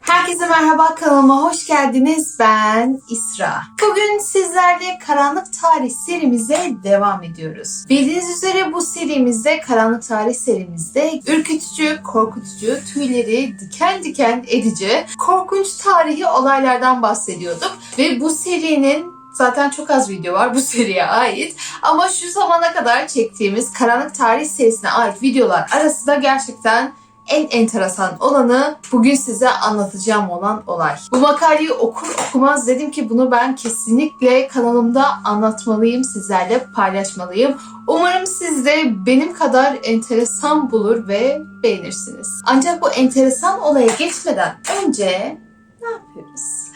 Herkese merhaba kanalıma hoş geldiniz. Ben İsra. Bugün sizlerle Karanlık Tarih serimize devam ediyoruz. Bildiğiniz üzere bu serimizde Karanlık Tarih serimizde ürkütücü, korkutucu, tüyleri diken diken edici, korkunç tarihi olaylardan bahsediyorduk. Ve bu serinin Zaten çok az video var bu seriye ait. Ama şu zamana kadar çektiğimiz Karanlık Tarih serisine ait videolar arasında gerçekten en enteresan olanı bugün size anlatacağım olan olay. Bu makaleyi okur okumaz dedim ki bunu ben kesinlikle kanalımda anlatmalıyım, sizlerle paylaşmalıyım. Umarım siz de benim kadar enteresan bulur ve beğenirsiniz. Ancak bu enteresan olaya geçmeden önce ne yapıyoruz?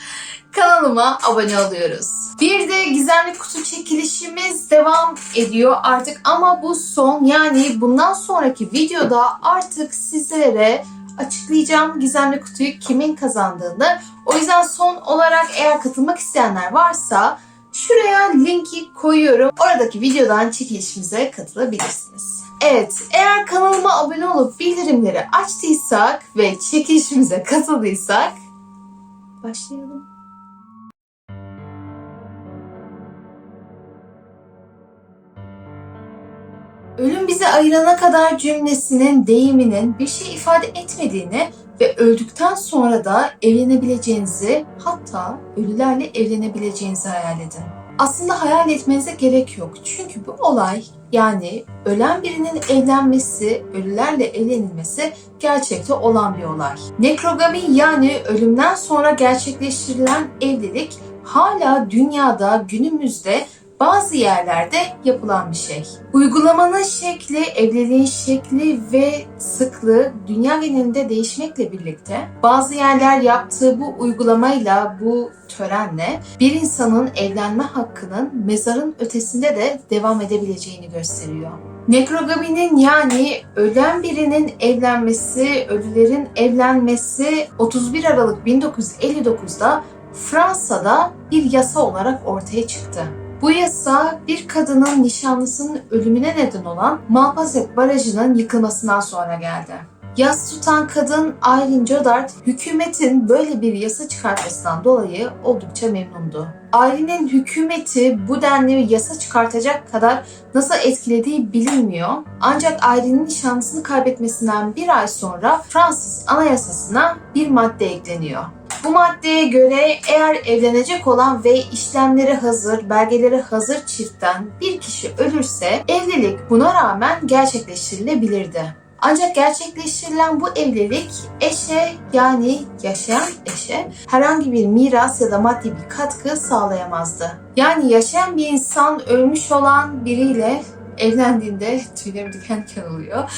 Kanalıma abone oluyoruz. Bir de gizemli kutu çekilişimiz devam ediyor artık ama bu son yani bundan sonraki videoda artık sizlere açıklayacağım gizemli kutuyu kimin kazandığını. O yüzden son olarak eğer katılmak isteyenler varsa şuraya linki koyuyorum. Oradaki videodan çekilişimize katılabilirsiniz. Evet, eğer kanalıma abone olup bildirimleri açtıysak ve çekilişimize katıldıysak başlayalım. Ölüm bizi ayırana kadar cümlesinin, deyiminin bir şey ifade etmediğini ve öldükten sonra da evlenebileceğinizi, hatta ölülerle evlenebileceğinizi hayal edin. Aslında hayal etmenize gerek yok. Çünkü bu olay yani ölen birinin evlenmesi, ölülerle evlenilmesi gerçekte olan bir olay. Nekrogami yani ölümden sonra gerçekleştirilen evlilik hala dünyada günümüzde bazı yerlerde yapılan bir şey. Uygulamanın şekli, evliliğin şekli ve sıklığı dünya genelinde değişmekle birlikte bazı yerler yaptığı bu uygulamayla, bu törenle bir insanın evlenme hakkının mezarın ötesinde de devam edebileceğini gösteriyor. Nekrogaminin yani ölen birinin evlenmesi, ölülerin evlenmesi 31 Aralık 1959'da Fransa'da bir yasa olarak ortaya çıktı. Bu yasa bir kadının nişanlısının ölümüne neden olan Malpasset Barajı'nın yıkılmasından sonra geldi. Yas tutan kadın Eileen Jodart hükümetin böyle bir yasa çıkartmasından dolayı oldukça memnundu. Ailinin hükümeti bu denli yasa çıkartacak kadar nasıl etkilediği bilinmiyor. Ancak ailenin nişanlısını kaybetmesinden bir ay sonra Fransız anayasasına bir madde ekleniyor. Bu maddeye göre eğer evlenecek olan ve işlemleri hazır, belgeleri hazır çiftten bir kişi ölürse evlilik buna rağmen gerçekleştirilebilirdi. Ancak gerçekleştirilen bu evlilik eşe yani yaşayan eşe herhangi bir miras ya da maddi bir katkı sağlayamazdı. Yani yaşayan bir insan ölmüş olan biriyle evlendiğinde tüylerim diken diken oluyor.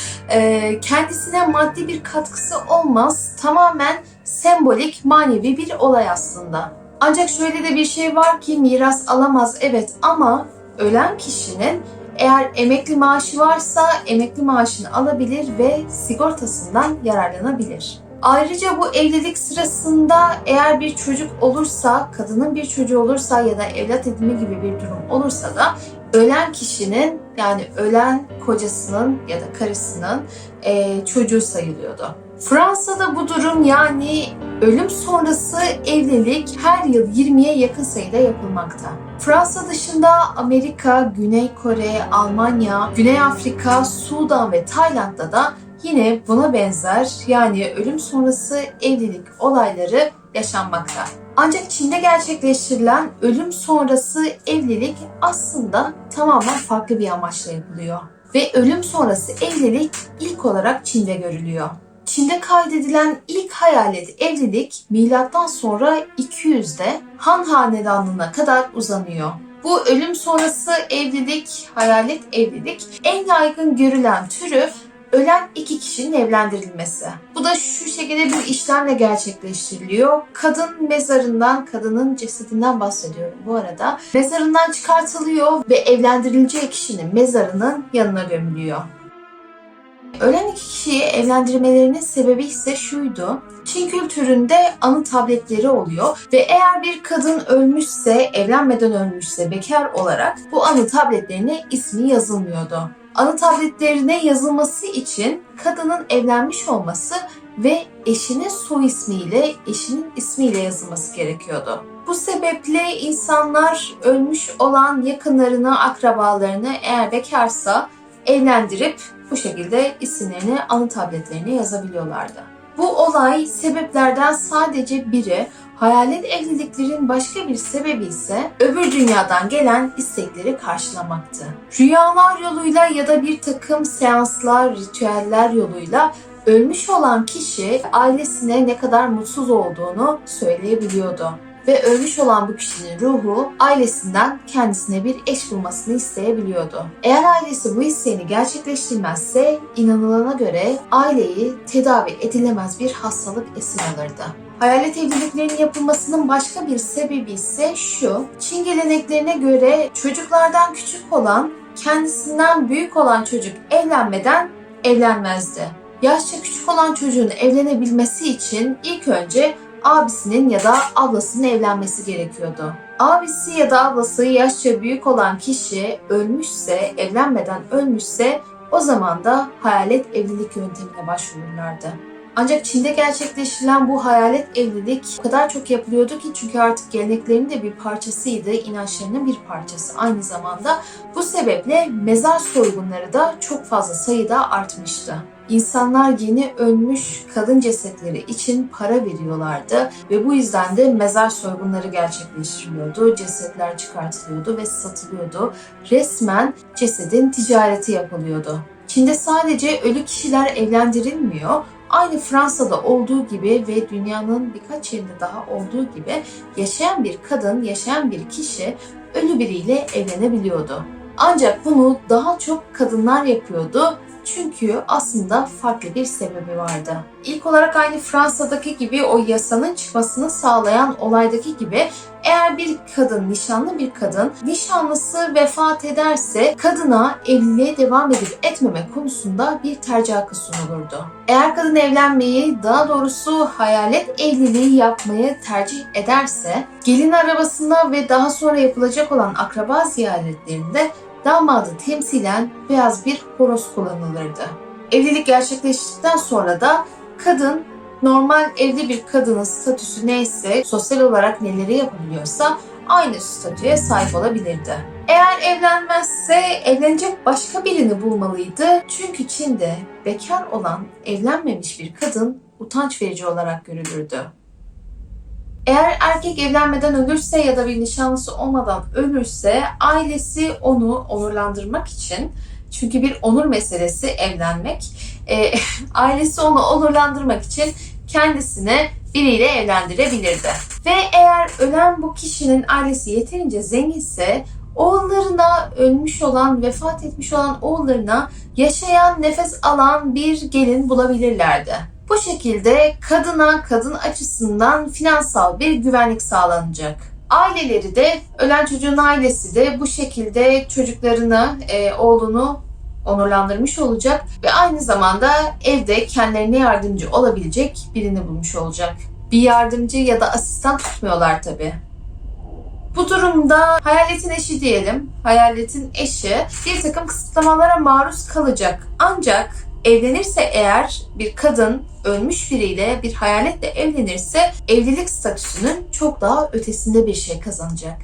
Kendisine maddi bir katkısı olmaz. Tamamen sembolik, manevi bir olay aslında. Ancak şöyle de bir şey var ki miras alamaz evet ama ölen kişinin eğer emekli maaşı varsa emekli maaşını alabilir ve sigortasından yararlanabilir. Ayrıca bu evlilik sırasında eğer bir çocuk olursa, kadının bir çocuğu olursa ya da evlat edinme gibi bir durum olursa da ölen kişinin yani ölen kocasının ya da karısının eee, çocuğu sayılıyordu. Fransa'da bu durum yani ölüm sonrası evlilik her yıl 20'ye yakın sayıda yapılmakta. Fransa dışında Amerika, Güney Kore, Almanya, Güney Afrika, Sudan ve Tayland'da da yine buna benzer yani ölüm sonrası evlilik olayları yaşanmakta. Ancak Çin'de gerçekleştirilen ölüm sonrası evlilik aslında tamamen farklı bir amaçla yapılıyor. Ve ölüm sonrası evlilik ilk olarak Çin'de görülüyor. Çin'de kaydedilen ilk hayalet evlilik milattan sonra 200'de Han Hanedanlığı'na kadar uzanıyor. Bu ölüm sonrası evlilik, hayalet evlilik en yaygın görülen türü ölen iki kişinin evlendirilmesi. Bu da şu şekilde bir işlemle gerçekleştiriliyor. Kadın mezarından, kadının cesedinden bahsediyorum bu arada. Mezarından çıkartılıyor ve evlendirilecek kişinin mezarının yanına gömülüyor. Ölen iki kişiyi evlendirmelerinin sebebi ise şuydu. Çin kültüründe anı tabletleri oluyor ve eğer bir kadın ölmüşse, evlenmeden ölmüşse bekar olarak bu anı tabletlerine ismi yazılmıyordu. Anı tabletlerine yazılması için kadının evlenmiş olması ve eşinin soy ismiyle, eşinin ismiyle yazılması gerekiyordu. Bu sebeple insanlar ölmüş olan yakınlarını, akrabalarını eğer bekarsa evlendirip bu şekilde isimlerini anı tabletlerine yazabiliyorlardı. Bu olay sebeplerden sadece biri hayalet evliliklerin başka bir sebebi ise öbür dünyadan gelen istekleri karşılamaktı. Rüyalar yoluyla ya da bir takım seanslar, ritüeller yoluyla ölmüş olan kişi ailesine ne kadar mutsuz olduğunu söyleyebiliyordu. Ve ölmüş olan bu kişinin ruhu ailesinden kendisine bir eş bulmasını isteyebiliyordu. Eğer ailesi bu isteğini gerçekleştirmezse inanılana göre aileyi tedavi edilemez bir hastalık esir alırdı. Hayalet evliliklerinin yapılmasının başka bir sebebi ise şu. Çin geleneklerine göre çocuklardan küçük olan, kendisinden büyük olan çocuk evlenmeden evlenmezdi. Yaşça küçük olan çocuğun evlenebilmesi için ilk önce abisinin ya da ablasının evlenmesi gerekiyordu. Abisi ya da ablası yaşça büyük olan kişi ölmüşse, evlenmeden ölmüşse o zaman da hayalet evlilik yöntemine başvururlardı. Ancak Çin'de gerçekleştirilen bu hayalet evlilik o kadar çok yapılıyordu ki çünkü artık geleneklerinin de bir parçasıydı, inançlarının bir parçası aynı zamanda. Bu sebeple mezar soygunları da çok fazla sayıda artmıştı. İnsanlar yeni ölmüş kadın cesetleri için para veriyorlardı ve bu yüzden de mezar soygunları gerçekleştiriliyordu. Cesetler çıkartılıyordu ve satılıyordu. Resmen cesedin ticareti yapılıyordu. Çin'de sadece ölü kişiler evlendirilmiyor, aynı Fransa'da olduğu gibi ve dünyanın birkaç yerinde daha olduğu gibi yaşayan bir kadın, yaşayan bir kişi ölü biriyle evlenebiliyordu. Ancak bunu daha çok kadınlar yapıyordu çünkü aslında farklı bir sebebi vardı. İlk olarak aynı Fransa'daki gibi o yasanın çıkmasını sağlayan olaydaki gibi eğer bir kadın, nişanlı bir kadın, nişanlısı vefat ederse kadına evliliğe devam edip etmeme konusunda bir tercih hakkı sunulurdu. Eğer kadın evlenmeyi, daha doğrusu hayalet evliliği yapmayı tercih ederse, gelin arabasında ve daha sonra yapılacak olan akraba ziyaretlerinde damadı temsilen beyaz bir horoz kullanılırdı. Evlilik gerçekleştikten sonra da kadın normal evli bir kadının statüsü neyse, sosyal olarak neleri yapabiliyorsa aynı statüye sahip olabilirdi. Eğer evlenmezse evlenecek başka birini bulmalıydı. Çünkü Çin'de bekar olan evlenmemiş bir kadın utanç verici olarak görülürdü. Eğer erkek evlenmeden ölürse ya da bir nişanlısı olmadan ölürse ailesi onu onurlandırmak için çünkü bir onur meselesi evlenmek. E, ailesi onu onurlandırmak için kendisine biriyle evlendirebilirdi. Ve eğer ölen bu kişinin ailesi yeterince zenginse oğullarına ölmüş olan, vefat etmiş olan oğullarına yaşayan, nefes alan bir gelin bulabilirlerdi. Bu şekilde kadına kadın açısından finansal bir güvenlik sağlanacak. Aileleri de ölen çocuğun ailesi de bu şekilde çocuklarını, e, oğlunu onurlandırmış olacak ve aynı zamanda evde kendilerine yardımcı olabilecek birini bulmuş olacak. Bir yardımcı ya da asistan tutmuyorlar tabi. Bu durumda hayaletin eşi diyelim. Hayaletin eşi bir takım kısıtlamalara maruz kalacak. Ancak evlenirse eğer bir kadın ölmüş biriyle bir hayaletle evlenirse evlilik statüsünün çok daha ötesinde bir şey kazanacak.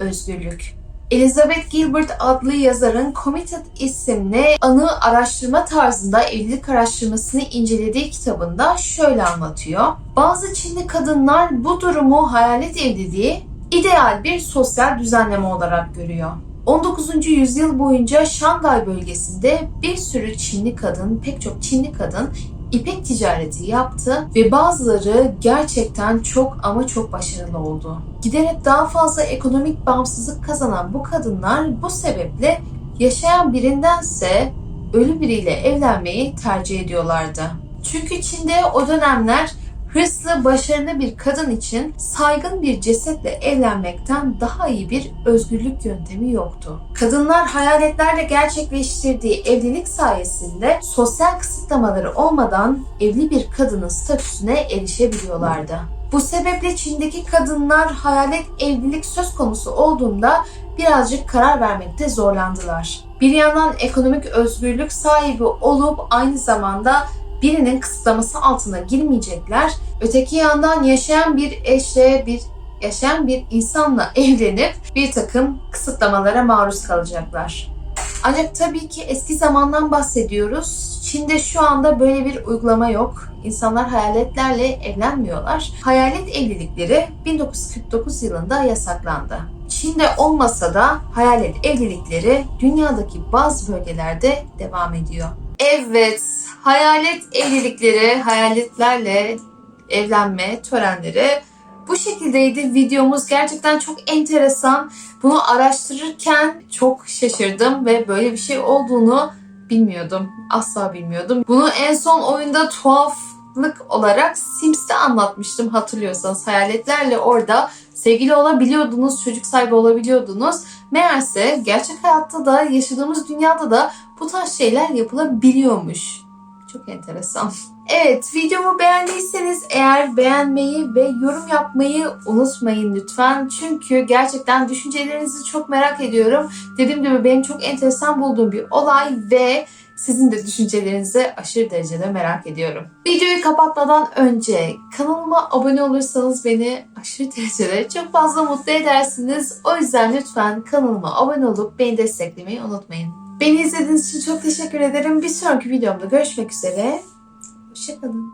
Özgürlük. Elizabeth Gilbert adlı yazarın Committed isimli anı araştırma tarzında evlilik araştırmasını incelediği kitabında şöyle anlatıyor. Bazı Çinli kadınlar bu durumu hayalet evliliği ideal bir sosyal düzenleme olarak görüyor. 19. yüzyıl boyunca Şangay bölgesinde bir sürü Çinli kadın, pek çok Çinli kadın ipek ticareti yaptı ve bazıları gerçekten çok ama çok başarılı oldu. Giderek daha fazla ekonomik bağımsızlık kazanan bu kadınlar bu sebeple yaşayan birindense ölü biriyle evlenmeyi tercih ediyorlardı. Çünkü Çin'de o dönemler hırslı, başarılı bir kadın için saygın bir cesetle evlenmekten daha iyi bir özgürlük yöntemi yoktu. Kadınlar hayaletlerle gerçekleştirdiği evlilik sayesinde sosyal kısıtlamaları olmadan evli bir kadının statüsüne erişebiliyorlardı. Bu sebeple Çin'deki kadınlar hayalet evlilik söz konusu olduğunda birazcık karar vermekte zorlandılar. Bir yandan ekonomik özgürlük sahibi olup aynı zamanda birinin kısıtlaması altına girmeyecekler. Öteki yandan yaşayan bir eşle bir yaşayan bir insanla evlenip bir takım kısıtlamalara maruz kalacaklar. Ancak tabii ki eski zamandan bahsediyoruz. Çin'de şu anda böyle bir uygulama yok. İnsanlar hayaletlerle evlenmiyorlar. Hayalet evlilikleri 1949 yılında yasaklandı. Çin'de olmasa da hayalet evlilikleri dünyadaki bazı bölgelerde devam ediyor. Evet, hayalet evlilikleri, hayaletlerle evlenme törenleri bu şekildeydi videomuz. Gerçekten çok enteresan. Bunu araştırırken çok şaşırdım ve böyle bir şey olduğunu bilmiyordum. Asla bilmiyordum. Bunu en son oyunda tuhaflık olarak Sims'te anlatmıştım hatırlıyorsanız. Hayaletlerle orada sevgili olabiliyordunuz, çocuk sahibi olabiliyordunuz. Meğerse gerçek hayatta da yaşadığımız dünyada da bu tarz şeyler yapılabiliyormuş. Çok enteresan. Evet, videomu beğendiyseniz eğer beğenmeyi ve yorum yapmayı unutmayın lütfen. Çünkü gerçekten düşüncelerinizi çok merak ediyorum. Dediğim gibi benim çok enteresan bulduğum bir olay ve sizin de düşüncelerinizi aşırı derecede merak ediyorum. Videoyu kapatmadan önce kanalıma abone olursanız beni aşırı derecede çok fazla mutlu edersiniz. O yüzden lütfen kanalıma abone olup beni desteklemeyi unutmayın. Beni izlediğiniz için çok teşekkür ederim. Bir sonraki videomda görüşmek üzere. Hoşçakalın.